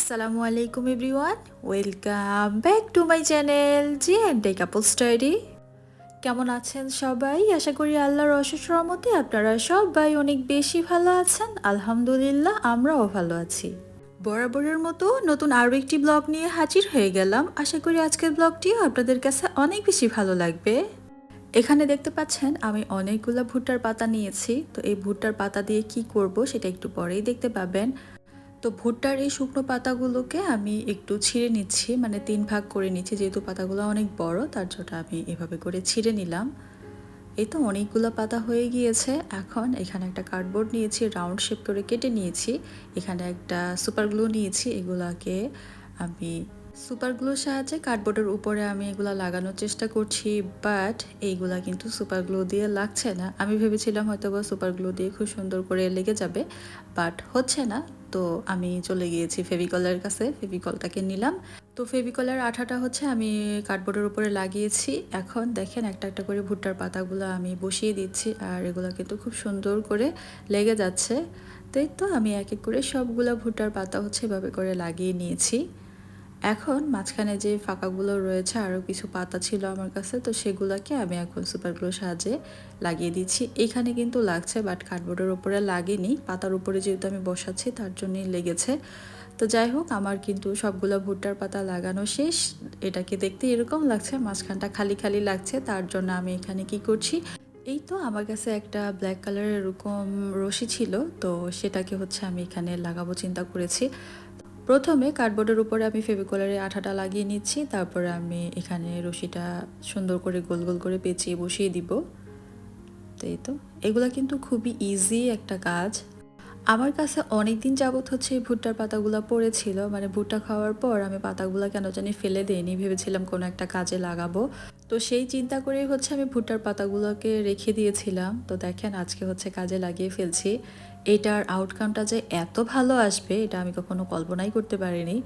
আসসালামু আলাইকুম everyone, welcome back to my channel G and D couple study. কেমন আছেন সবাই? আশা করি আল্লাহর অশেষ রহমতে আপনারা সবাই অনেক বেশি ভালো আছেন। আলহামদুলিল্লাহ, আমরাও ভালো আছি। বরাবরের মতো নতুন আরও একটি ব্লগ নিয়ে হাজির হয়ে গেলাম। আশা করি আজকের ব্লগটিও আপনাদের কাছে অনেক বেশি ভালো লাগবে। এখানে দেখতে পাচ্ছেন, আমি অনেকগুলো ভুট্টার পাতা নিয়েছি। তো এই ভুট্টার পাতা দিয়ে কি করব সেটা একটু পরেই দেখতে পাবেন। তো ভুট্টার এই শুকনো পাতাগুলোকে আমি একটু ছিঁড়ে নিচ্ছি মানে তিন ভাগ করে নিচ্ছি, যেহেতু পাতাগুলো অনেক বড়, তার জন্য আমি এভাবে করে ছিঁড়ে নিলাম। এই তো অনেকগুলো পাতা হয়ে গিয়েছে। এখন এখানে একটা কার্ডবোর্ড নিয়েছি রাউন্ড শেপ করে কেটে নিয়েছি। এখানে একটা সুপার গ্লু নিয়েছি, এগুলাকে আমি সুপার গ্লুর সাহায্যে কার্ডবোর্ডের উপরে আমি এগুলা লাগানোর চেষ্টা করছি, বাট এইগুলা কিন্তু সুপার গ্লু দিয়ে লাগছে না। আমি ভেবেছিলাম হয়তো বা সুপার গ্লু দিয়ে খুব সুন্দর করে লেগে যাবে, বাট হচ্ছে না। তো আমি চলে গিয়েছি ফেভিকলের কাছে, ফেভিকলটাকে নিলাম। তো ফেভিকলের আঠাটা হচ্ছে আমি কার্ডবোর্ডের উপরে লাগিয়েছি। এখন দেখেন একটা একটা করে ভুট্টার পাতাগুলো আমি বসিয়ে দিচ্ছি, আর এগুলো কিন্তু খুব সুন্দর করে লেগে যাচ্ছে। তাই তো আমি এক এক করে সবগুলো ভুট্টার পাতা হচ্ছে এভাবে করে লাগিয়ে নিয়েছি। এখন মাঝখানে যে ফাঁকাগুলো রয়েছে আরও কিছু পাতা ছিল আমার কাছে, তো সেগুলোকে আমি এখন সুপারগুলোর সাহায্যে লাগিয়ে দিচ্ছি। এখানে কিন্তু লাগছে বাট কার্ডবোর্ডের উপরে লাগেনি। পাতার উপরে যেহেতু আমি বসাচ্ছি, তার জন্যই লেগেছে। তো যাই হোক, আমার কিন্তু সবগুলো ভুট্টার পাতা লাগানো শেষ। এটাকে দেখতে এরকম লাগছে, মাঝখানটা খালি খালি লাগছে, তার জন্য আমি এখানে কি করছি? এই তো আমার কাছে একটা ব্ল্যাক কালারের এরকম রশি ছিল, তো সেটাকে হচ্ছে আমি এখানে লাগাবো, চিন্তা করেছি। প্রথমে কার্ডবোর্ডের উপরে আমি ফেভিকলের আঠাটা লাগিয়ে নিচ্ছি, তারপরে আমি এখানে রশিটা সুন্দর করে গোল গোল করে পেঁচিয়ে বসিয়ে দিব। তো এই তো। এগুলা কিন্তু খুবই ইজি একটা কাজ। আমার কাছে অনেক দিন যাবত হচ্ছে ভুট্টার পাতাগুলো পড়েছিল মানে ভুট্টা খাওয়ার পর আমি পাতাগুলো কেন জানি ফেলে দিইনি, ভেবেছিলাম কোনো একটা কাজে লাগাবো। তো সেই চিন্তা করেই হচ্ছে আমি ভুট্টার পাতাগুলোকে রেখে দিয়েছিলাম। তো দেখেন আজকে হচ্ছে কাজে লাগিয়ে ফেলছি। এটার আউটকামটা যে এত ভালো আসবে, এটা আমি কখনো কল্পনাই করতে পারিনি।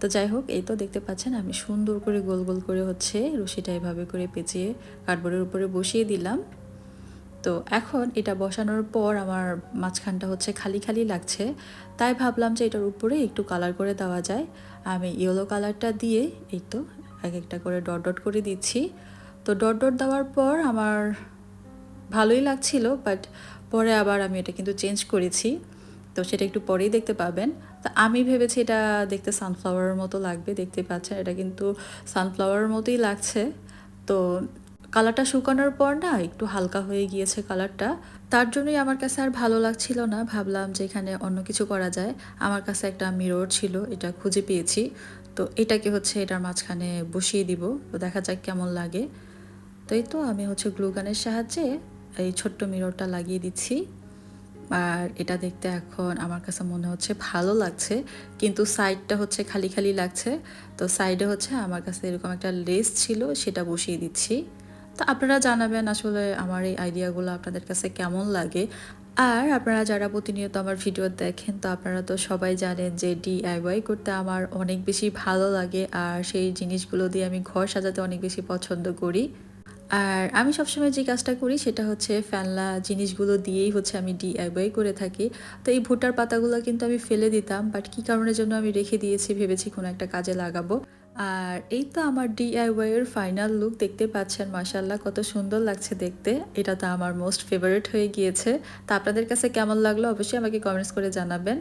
তো যাই হোক, এই তো দেখতে পাচ্ছেন, আমি সুন্দর করে গোল গোল করে হচ্ছে রশিটা এভাবে করে পেঁচিয়ে কার্ডবোর্ডের উপরে বসিয়ে দিলাম। তো এখন এটা বসানোর পর আমার মাঝখানটা হচ্ছে খালি খালি লাগছে। তাই ভাবলাম যে এটার উপরে একটু কালার করে দেওয়া যায়। আমি ইয়েলো কালারটা দিয়ে এই তো এক একটা করে ডট ডট করে দিচ্ছি। তো ডট ডট দেওয়ার পর আমার ভালোই লাগছিল বাট পরে আবার আমি এটা কিন্তু চেঞ্জ করেছি। তো সেটা একটু পরেই দেখতে পাবেন। তা আমি ভেবেছি এটা দেখতে সানফ্লাওয়ারের মতো লাগবে দেখতে পাচ্ছেন এটা কিন্তু সানফ্লাওয়ারের মতোই লাগছে। তো কালারটা শুকানোর পর না একটু হালকা হয়ে গিয়েছে কালারটা তার জন্যই আমার কাছে আর ভালো লাগছিল না। ভাবলাম যে এখানে অন্য কিছু করা যায়। আমার কাছে একটা মিরর ছিল, এটা খুঁজে পেয়েছি। তো এটাকে হচ্ছে এটার মাঝখানে বসিয়ে দিব। তো দেখা যাক কেমন লাগে। তো এই তো আমি হচ্ছে গ্লুগানের সাহায্যে এই ছোট্ট মিররটা লাগিয়ে দিচ্ছি। আর এটা দেখতে এখন আমার কাছে মনে হচ্ছে ভালো লাগছে, কিন্তু সাইডটা হচ্ছে খালি খালি লাগছে। তো সাইডে হচ্ছে আমার কাছে এরকম একটা লেস ছিল, সেটা বসিয়ে দিচ্ছি। তো আপনারা জানাবেন আসলে আমার এই আইডিয়াগুলো আপনাদের কাছে কেমন লাগে। আর আপনারা যারা প্রতিনিয়ত আমার ভিডিও দেখেন, তো আপনারা তো সবাই জানেন যে ডিআইওয়াই করতে আমার অনেক বেশি ভালো লাগে। আর সেই জিনিসগুলো দিয়ে আমি ঘর সাজাতে অনেক বেশি পছন্দ করি। আর আমি সবসময় যে কাজটা করি সেটা হচ্ছে ফ্যানলা জিনিসগুলো দিয়েই হচ্ছে আমি ডিআইওয়াই করে থাকি। তো এই ভুট্টার পাতাগুলো কিন্তু আমি ফেলে দিতাম বাট কী কারণের জন্য আমি রেখে দিয়েছি ভেবেছি কোনো একটা কাজে লাগাবো। আর এই তো আমার ডিআইওয়াই এর ফাইনাল লুক দেখতে পাচ্ছেন মাসাল্লাহ কত সুন্দর লাগছে দেখতে। এটা তো আমার মোস্ট ফেভারিট হয়ে গিয়েছে। তা আপনাদের কাছে কেমন লাগল অবশ্যই আমাকে কমেন্টস করে জানাবেন।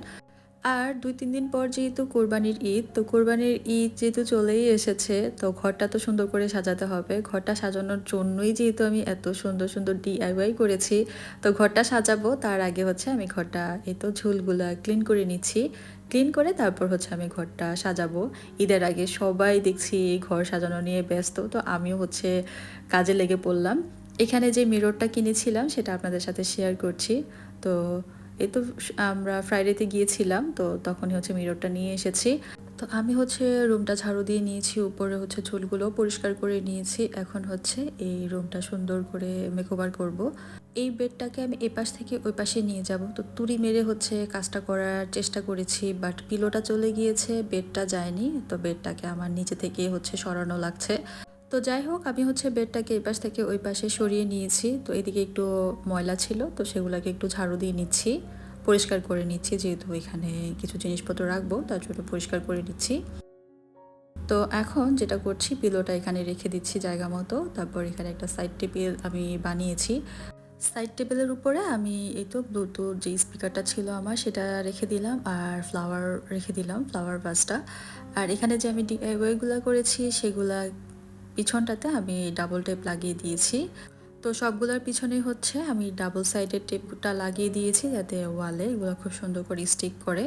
আর দুই, তিন দিন পর যেহেতু কোরবানির ঈদ, তো কোরবানির ঈদ যেহেতু চলেই এসেছে, তো ঘরটা তো সুন্দর করে সাজাতে হবে। ঘরটা সাজানোর জন্যই যেহেতু আমি এত সুন্দর সুন্দর ডিআইওয়াই করেছি, তো ঘরটা সাজাবো। তার আগে হচ্ছে আমি ঘরটা, এই তো ঝুলগুলা ক্লিন করে নিচ্ছি। ক্লিন করে তারপর হচ্ছে আমি ঘরটা সাজাবো। ঈদের আগে সবাই দেখছি ঘর সাজানো নিয়ে ব্যস্ত, তো আমিও হচ্ছে কাজে লেগে পড়লাম। এখানে যে মিররটা কিনেছিলাম, সেটা আপনাদের সাথে শেয়ার করছি। তো এই তো আমরা ফ্রাইডেতে গিয়েছিলাম, তো তখনই হচ্ছে মিররটা নিয়ে এসেছি। তো আমি হচ্ছে রুমটা ঝাড়ু দিয়ে নিয়েছি, উপরে হচ্ছে চুলগুলো পরিষ্কার করে নিয়েছি। এখন হচ্ছে এই রুমটা সুন্দর করে মেকওভার করব। এই বেডটাকে আমি এপাশ থেকে ওই পাশে নিয়ে যাব। তো তুড়ি মেরে হচ্ছে কাজটা করার চেষ্টা করেছি বাট পিলোটা চলে গিয়েছে বেডটা যায়নি। তো বেডটাকে আমার নিচে থেকে হচ্ছে সরানো লাগছে। তো যাই হোক, আমি হচ্ছে বেডটাকে এই পাশ থেকে ওই পাশে সরিয়ে নিয়েছি। তো এদিকে একটু ময়লা ছিল, তো সেগুলোকে একটু ঝাড়ু দিয়ে নিচ্ছি, পরিষ্কার করে নিচ্ছি, যেহেতু এখানে কিছু জিনিসপত্র রাখব, তার জন্য পরিষ্কার করে নিচ্ছি। তো এখন যেটা করছি পিলোটা এখানে রেখে দিচ্ছি জায়গা মতো, তারপর এখানে একটা সাইড টেবিল আমি বানিয়েছি। সাইড টেবিলের উপরে আমি এই তো ব্লুটুথ যে স্পিকারটা ছিল আমার, সেটা রেখে দিলাম, আর ফ্লাওয়ার রেখে দিলাম ফ্লাওয়ার বাসটা আর এখানে যে আমি ডিআইওয়াইগুলো করেছি, সেগুলা পিছনটাতে আমি ডাবল টেপ লাগিয়ে দিয়েছি। তো সবগুলোর পিছনে হচ্ছে আমি ডাবল সাইডের টেপটা লাগিয়ে দিয়েছি যাতে ওয়ালে এগুলো খুব সুন্দর করে স্টিক করে।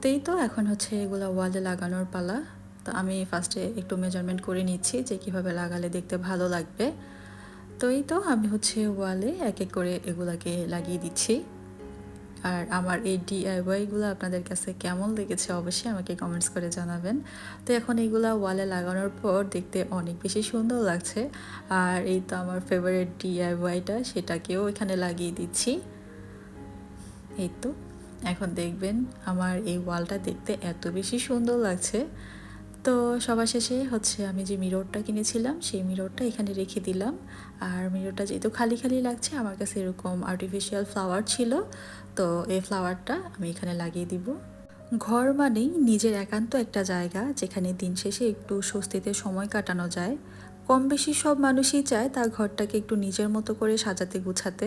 তো এই তো এখন হচ্ছে এগুলো ওয়ালে লাগানোর পালা। তো আমি ফার্স্টে একটু মেজারমেন্ট করে নিচ্ছি যে কীভাবে লাগালে দেখতে ভালো লাগবে। তো এই তো আমি হচ্ছে ওয়ালে এক এক করে এগুলাকে লাগিয়ে দিচ্ছি। আর আমার এই ডিআইওয়াইগুলো আপনাদের কাছে কেমন লেগেছে অবশ্যই আমাকে কমেন্টস করে জানাবেন। তো এখন এইগুলা ওয়ালে লাগানোর পর দেখতে অনেক বেশি সুন্দর লাগছে। আর এই তো আমার ফেভারিট ডিআইওয়াইটা সেটাকেও এখানে লাগিয়ে দিচ্ছি। এই তো, এখন দেখবেন আমার এই ওয়ালটা দেখতে এত বেশি সুন্দর লাগছে। তো সবার শেষে হচ্ছে আমি যে মিররটা কিনেছিলাম, সেই মিররটা এখানে রেখে দিলাম। আর মিররটা যেহেতু খালি খালি লাগছে, আমার কাছে এরকম আর্টিফিশিয়াল ফ্লাওয়ার ছিল, তো এই ফ্লাওয়ারটা আমি এখানে লাগিয়ে দিব। ঘর মানেই নিজের একান্ত একটা জায়গা, যেখানে দিন শেষে একটু স্বস্তিতে সময় কাটানো যায়। কম বেশি সব মানুষই চায় তার ঘরটাকে একটু নিজের মতো করে সাজাতে গুছাতে।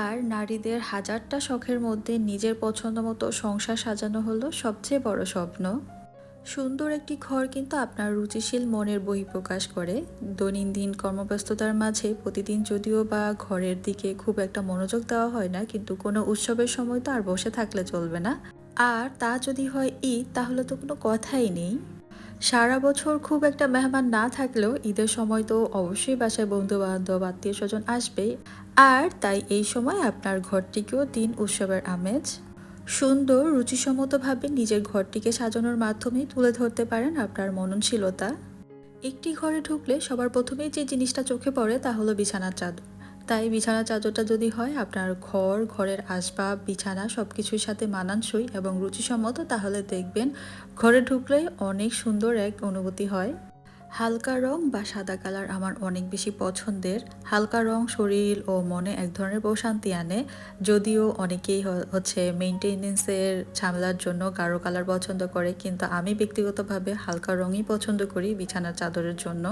আর নারীদের হাজারটা শখের মধ্যে নিজের পছন্দ মতো সংসার সাজানো হলো সবচেয়ে বড় স্বপ্ন। সুন্দর একটি ঘর কিন্তু আপনার রুচিশীল মনের বহিঃপ্রকাশ করে। দৈনন্দিন কর্মব্যস্ততার মাঝে প্রতিদিন যদিও বা ঘরের দিকে খুব একটা মনোযোগ দেওয়া হয় না, কিন্তু কোনো উৎসবের সময় তো আর বসে থাকলে চলবে না। আর তা যদি হয় ঈদ, তাহলে তো কোনো কথাই নেই। সারা বছর খুব একটা মেহমান না থাকলেও ঈদের সময় তো অবশ্যই বাসায় বন্ধু বান্ধব আত্মীয় স্বজন আসবেই। আর তাই এই সময় আপনার ঘরটিকেও দিন উৎসবের আমেজ সুন্দর, রুচিসম্মতভাবে নিজের ঘরটিকে সাজানোর মাধ্যমে তুলে ধরতে পারেন আপনার মননশীলতা। একটি ঘরে ঢুকলে সবার প্রথমেই যে জিনিসটা চোখে পড়ে তা হলো বিছানার চাদর। তাই বিছানার চাদরটা যদি হয়, আপনার ঘর, ঘরের আসবাব, বিছানা সব কিছুর সাথে মানানসই এবং রুচিসম্মত, তাহলে দেখবেন ঘরে ঢুকলে অনেক সুন্দর এক অনুভূতি হয়। হালকা রং বা সাদা কালার আমার অনেক বেশি পছন্দের। হালকা রং শরীর ও মনে এক ধরনের প্রশান্তি আনে। যদিও অনেকেই হচ্ছে মেনটেনেন্সের ঝামেলার জন্য গাঢ় কালার পছন্দ করে, কিন্তু আমি ব্যক্তিগতভাবে হালকা রঙই পছন্দ করি বিছানার চাদরের জন্য।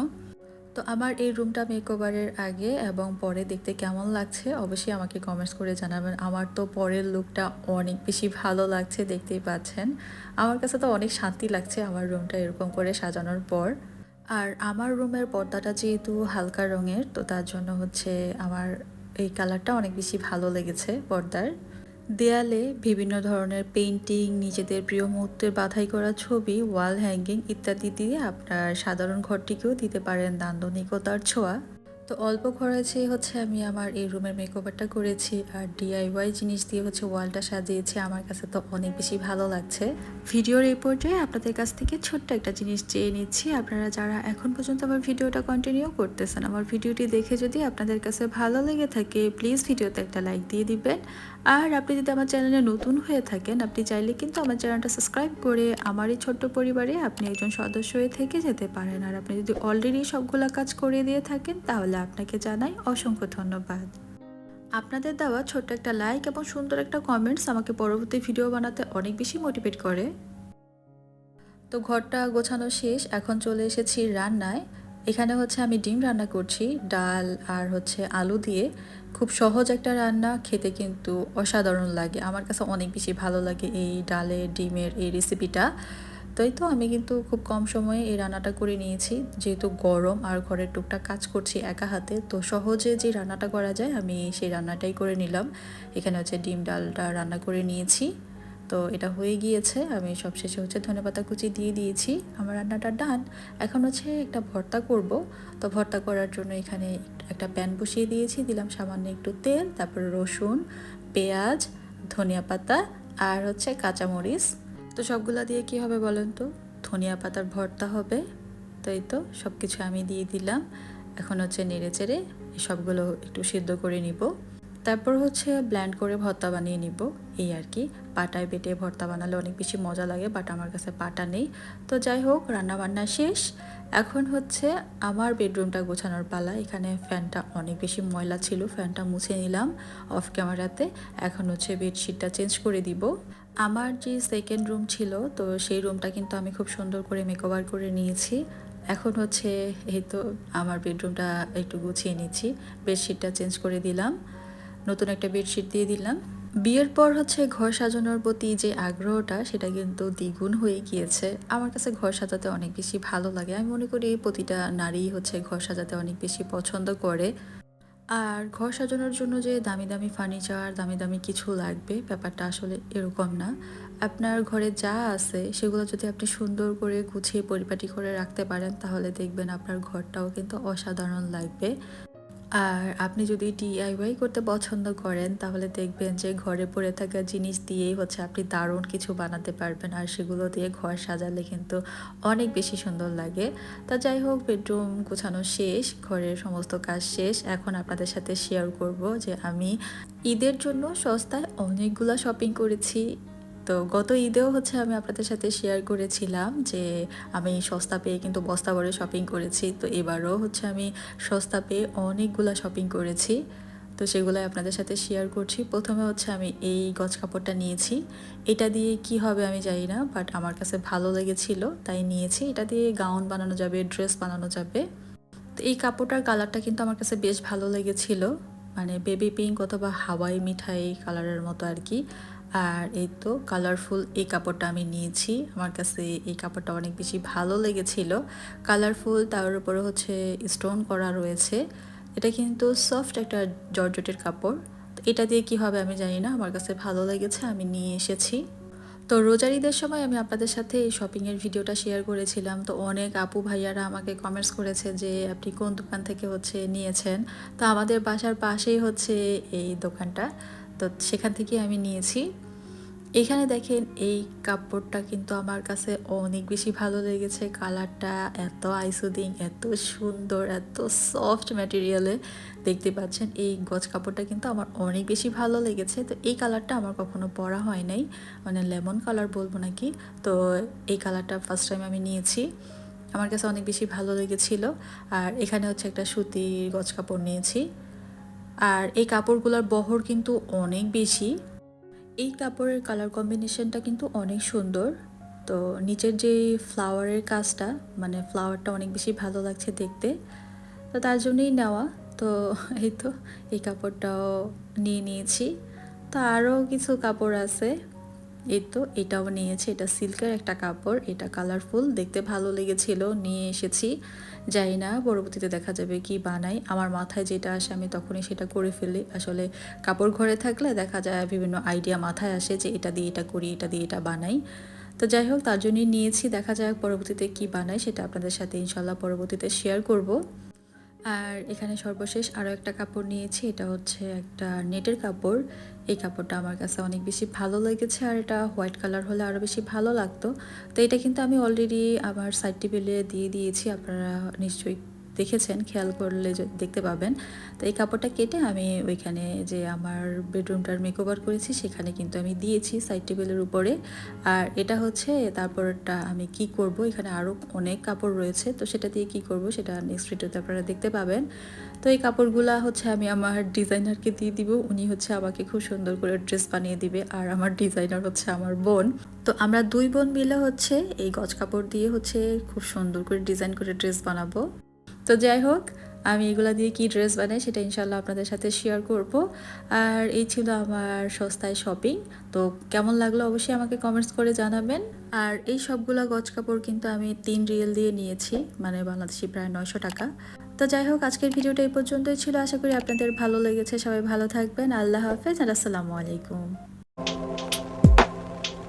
তো আমার এই রুমটা মেকওভারের আগে এবং পরে দেখতে কেমন লাগছে অবশ্যই আমাকে কমেন্টস করে জানাবেন। আমার তো পরের লুকটা অনেক বেশি ভালো লাগছে, দেখতেই পাচ্ছেন। আমার কাছে তো অনেক শান্তি লাগছে আমার রুমটা এরকম করে সাজানোর পর। আর আমার রুমের পর্দাটা যেহেতু হালকা রঙের, তো তার জন্য হচ্ছে আমার এই কালারটা অনেক বেশি ভালো লেগেছে পর্দার। দেয়ালে বিভিন্ন ধরনের পেন্টিং নিজেদের প্রিয় মুহূর্তের বাধাই করা ছবি, ওয়াল হ্যাঙ্গিং ইত্যাদি দিয়ে আপনার সাধারণ ঘরটিকেও দিতে পারেন দান্দনিকতার ছোঁয়া। তো অল্প খরচে হচ্ছে আমি আমার এই রুমের মেকওভারটা করেছি। আর ডিআইওয়াই জিনিস দিয়ে হচ্ছে ওয়ালটা সাজিয়েছি, আমার কাছে তো অনেক বেশি ভালো লাগছে। ভিডিওর এই পর্যায়ে আপনাদের কাছ থেকে ছোট্ট একটা জিনিস চেয়ে নিচ্ছি। আপনারা যারা এখন পর্যন্ত আমার ভিডিওটা কন্টিনিউ করতেছেন, আমার ভিডিওটি দেখে যদি আপনাদের কাছে ভালো লেগে থাকে প্লিজ ভিডিওতে একটা লাইক দিয়ে দিবেন। আর আপনি যদি আমার চ্যানেলে নতুন হয়ে থাকেন, আপনি চাইলে কিন্তু আমার চ্যানেলটা সাবস্ক্রাইব করে আমার এই ছোট্ট পরিবারে আপনি একজন সদস্য হয়ে থেকে যেতে পারেন। আর আপনি যদি অলরেডি সবগুলা কাজ করে দিয়ে থাকেন, তাহলে আপনাকে জানাই অসংখ্য ধন্যবাদ। আপনাদের দেওয়া ছোট্ট একটা লাইক এবং সুন্দর একটা কমেন্টস আমাকে পরবর্তী ভিডিও বানাতে অনেক বেশি মোটিভেট করে। তো ঘরটা গোছানো শেষ, এখন চলে এসেছি রান্নায়। এখানে হচ্ছে আমি ডিম রান্না করছি, ডাল আর হচ্ছে আলু দিয়ে। খুব সহজ একটা রান্না, খেতে কিন্তু অসাধারণ লাগে। আমার কাছে অনেক বেশি ভালো লাগে এই ডালের, ডিমের এই রেসিপিটা তাই তো আমি কিন্তু খুব কম সময়ে এই রান্নাটা করে নিয়েছি। যেহেতু গরম আর ঘরের টুকটাক কাজ করছি একা হাতে, তো সহজে যে রান্নাটা করা যায় আমি সেই রান্নাটাই করে নিলাম। এখানে হচ্ছে ডিম ডালটা রান্না করে নিয়েছি। তো এটা হয়ে গিয়েছে। আমি সবশেষে হচ্ছে ধনেপাতা কুচি দিয়ে দিয়েছি। আমার রান্নাটা ডান এখন হচ্ছে একটা ভর্তা করব। তো ভর্তা করার জন্য এখানে একটা প্যান বসিয়ে দিয়েছি। দিলাম সামান্য একটু তেল, তারপরে রসুন, পেঁয়াজ, ধনিয়া পাতা আর হচ্ছে কাঁচামরিচ। তো সবগুলা দিয়ে কি হবে বলেন তো? ধনিয়া পাতার ভর্তা হবে। তো এই তো? সব কিছু আমি দিয়ে দিলাম। এখন হচ্ছে নেড়ে চেড়ে সবগুলো একটু সিদ্ধ করে নিব। তারপর হচ্ছে ব্ল্যান্ড করে ভর্তা বানিয়ে নিব। এই আর কি। পাটায় বেটে ভর্তা বানালে অনেক বেশি মজা লাগে বাট আমার কাছে পাটা নেই। তো যাই হোক, রান্নাবান্না শেষ। এখন হচ্ছে আমার বেডরুমটা গোছানোর পালা। এখানে ফ্যানটা অনেক বেশি ময়লা ছিল, ফ্যানটা মুছে নিলাম অফ ক্যামেরাতে এখন হচ্ছে বেডশিটটা চেঞ্জ করে দিব। আমার যে সেকেন্ড রুম ছিল, তো সেই রুমটা কিন্তু আমি খুব সুন্দর করে মেকওভার করে নিয়েছি। এখন হচ্ছে এই তো আমার বেডরুমটা একটু গুছিয়ে নিচ্ছি। বেডশিটটা চেঞ্জ করে দিলাম। নতুন একটা বেডশিট দিয়ে দিলাম। বিয়ের পর হচ্ছে ঘর সাজানোর প্রতি যে আগ্রহটা, সেটা কিন্তু দ্বিগুণ হয়ে গিয়েছে। আমার কাছে ঘর সাজাতে অনেক বেশি ভালো লাগে। আমি মনে করি প্রতিটা নারী হচ্ছে ঘর সাজাতে অনেক বেশি পছন্দ করে। আর ঘর সাজানোর জন্য যে দামি দামি ফার্নিচার, দামি দামি কিছু লাগবে, ব্যাপারটা আসলে এরকম না। আপনার ঘরে যা আছে, সেগুলো যদি আপনি সুন্দর করে গুছিয়ে পরিপাটি করে রাখতে পারেন, তাহলে দেখবেন আপনার ঘরটাও কিন্তু অসাধারণ লাগবে। আর আপনি যদি ডিআইওয়াই করতে পছন্দ করেন, তাহলে দেখবেন যে ঘরে পড়ে থাকা জিনিস দিয়েই হচ্ছে আপনি দারুণ কিছু বানাতে পারবেন। আর সেগুলো দিয়ে ঘর সাজালে কিন্তু অনেক বেশি সুন্দর লাগে। তা যাই হোক, বেডরুম গোছানো শেষ, ঘরের সমস্ত কাজ শেষ। এখন আপনাদের সাথে শেয়ার করব যে আমি ঈদের জন্য সস্তায় অনেকগুলো শপিং করেছি। তো গত ঈদেও হচ্ছে আমি আপনাদের সাথে শেয়ার করেছিলাম যে আমি সস্তা পেয়ে কিন্তু বস্তা ভরে শপিং করেছি। তো এবারও হচ্ছে আমি সস্তা পেয়ে অনেকগুলো শপিং করেছি। তো সেগুলোই আপনাদের সাথে শেয়ার করছি। প্রথমে হচ্ছে আমি এই গজ কাপড়টা নিয়েছি। এটা দিয়ে কি হবে আমি জানি না বাট আমার কাছে ভালো লেগেছিল, তাই নিয়েছি। এটা দিয়ে গাউন বানানো যাবে ড্রেস বানানো যাবে। তো এই কাপড়টার কালারটা কিন্তু আমার কাছে বেশ ভালো লেগেছিল। মানে বেবি পিঙ্ক অথবা হাওয়াই মিঠাই কালারের মতো আর কি। আর এই তো কালারফুল এই কাপড়টা আমি নিয়েছি। আমার কাছে এই কাপড়টা অনেক বেশি ভালো লেগেছিল। কালারফুল তার উপরে হচ্ছে স্টোন করা রয়েছে। এটা কিন্তু সফট একটা জর্জটের কাপড়। এটা দিয়ে কি হবে আমি জানি না। আমার কাছে ভালো লেগেছে, আমি নিয়ে এসেছি। তো রোজার ঈদের সময় আমি আপনাদের সাথে এই শপিংয়ের ভিডিওটা শেয়ার করেছিলাম। তো অনেক আপু ভাইয়ারা আমাকে কমেন্টস করেছে যে, আপনি কোন দোকান থেকে হচ্ছে নিয়েছেন? তো আমাদের বাসার পাশেই হচ্ছে এই দোকানটা। তো সেখান থেকে আমি নিয়েছি। এখানে দেখেন এই কাপড়টা কিন্তু আমার কাছে অনেক বেশি ভালো লেগেছে। কালারটা এত আইসুদিং এত সুন্দর, এত সফট ম্যাটেরিয়ালে দেখতে পাচ্ছেন। এই গজ কাপড়টা কিন্তু আমার অনেক বেশি ভালো লেগেছে। তো এই কালারটা আমার কখনো পরা হয় নাই। মানে লেমন কালার বলব নাকি? তো এই কালারটা ফার্স্ট টাইম আমি নিয়েছি। আমার কাছে অনেক বেশি ভালো লেগেছিল। আর এখানে হচ্ছে একটা সুতির গজ কাপড় নিয়েছি। আর এই কাপড়গুলোর বহর কিন্তু অনেক বেশি। এই কাপড়ের কালার কম্বিনেশনটা কিন্তু অনেক সুন্দর। তো নিচের যে ফ্লাওয়ারের কাজটা মানে ফ্লাওয়ারটা অনেক বেশি ভালো লাগছে দেখতে। তো তার জন্যই নেওয়া। তো এই তো, এই কাপড়টাও নিয়ে নিয়েছি। তো আরও কিছু কাপড় আছে। এই তো, এটাও নিয়েছি, এটা সিল্কের একটা কাপড়, এটা কালারফুল দেখতে ভালো লেগেছিল, নিয়ে এসেছি। যাই না, পরবর্তীতে দেখা যাবে কি বানাই। আমার মাথায় যেটা আসে, আমি তখনই সেটা করে ফেলি। আসলে কাপড় ঘরে থাকলে দেখা যায় বিভিন্ন আইডিয়া মাথায় আসে যে এটা দিয়ে এটা করি, এটা দিয়ে এটা বানাই। তো যাই হোক, তার জন্যই নিয়েছি, দেখা যাক পরবর্তীতে কি বানাই, সেটা আপনাদের সাথে ইনশাল্লাহ পরবর্তীতে শেয়ার করব। আর এখানে সর্বশেষ আরও একটা কাপড় নিয়েছি, এটা হচ্ছে একটা নেটের কাপড়। এই কাপড়টা আমার কাছে অনেক বেশি ভালো লেগেছে আর এটা হোয়াইট কালার হলে আরও বেশি ভালো লাগতো। তো এটা কিন্তু আমি অলরেডি আমার সাইড টেবিলে দিয়ে দিয়েছি, আপনারা নিশ্চয়ই দেখেছেন, খেয়াল করলে দেখতে পাবেন। তো এই কাপড়টা কেটে আমি ওইখানে যে আমার বেডরুমটার মেকওভার করেছি, সেখানে কিন্তু আমি দিয়েছি সাইড টেবিলের উপরে। আর এটা হচ্ছে, তারপরটা আমি কি করব? এখানে আরও অনেক কাপড় রয়েছে, তো সেটা দিয়ে কি করব? সেটা নেক্সট ভিডিওতে আপনারা দেখতে পাবেন। তো এই কাপড়গুলা হচ্ছে আমি আমার ডিজাইনারকে দিয়ে দিব। উনি হচ্ছে আমাকে খুব সুন্দর করে ড্রেস বানিয়ে দিবে, আর আমার ডিজাইনার হচ্ছে আমার বোন। তো আমরা দুই বোন মিলে হচ্ছে এই গজ কাপড় দিয়ে হচ্ছে খুব সুন্দর করে ডিজাইন করে ড্রেস বানাবো। তো যাই হোক, আমি এগুলা দিয়ে কি ড্রেস বানাই সেটা ইনশাল্লাহ আপনাদের সাথে শেয়ার করব। আর এই ছিল আমার সস্তায় শপিং তো কেমন লাগল অবশ্যই আমাকে কমেন্টস করে জানাবেন। আর এই সবগুলা গজ কাপড় কিন্তু আমি তিন রিয়েল দিয়ে নিয়েছি মানে বাংলাদেশি প্রায় নয়শো টাকা। তো যাই হোক, আজকের ভিডিওটা এই পর্যন্তই ছিল। আশা করি আপনাদের ভালো লেগেছে। সবাই ভালো থাকবেন। আল্লাহ হাফেজ, আর আসসালামু আলাইকুম।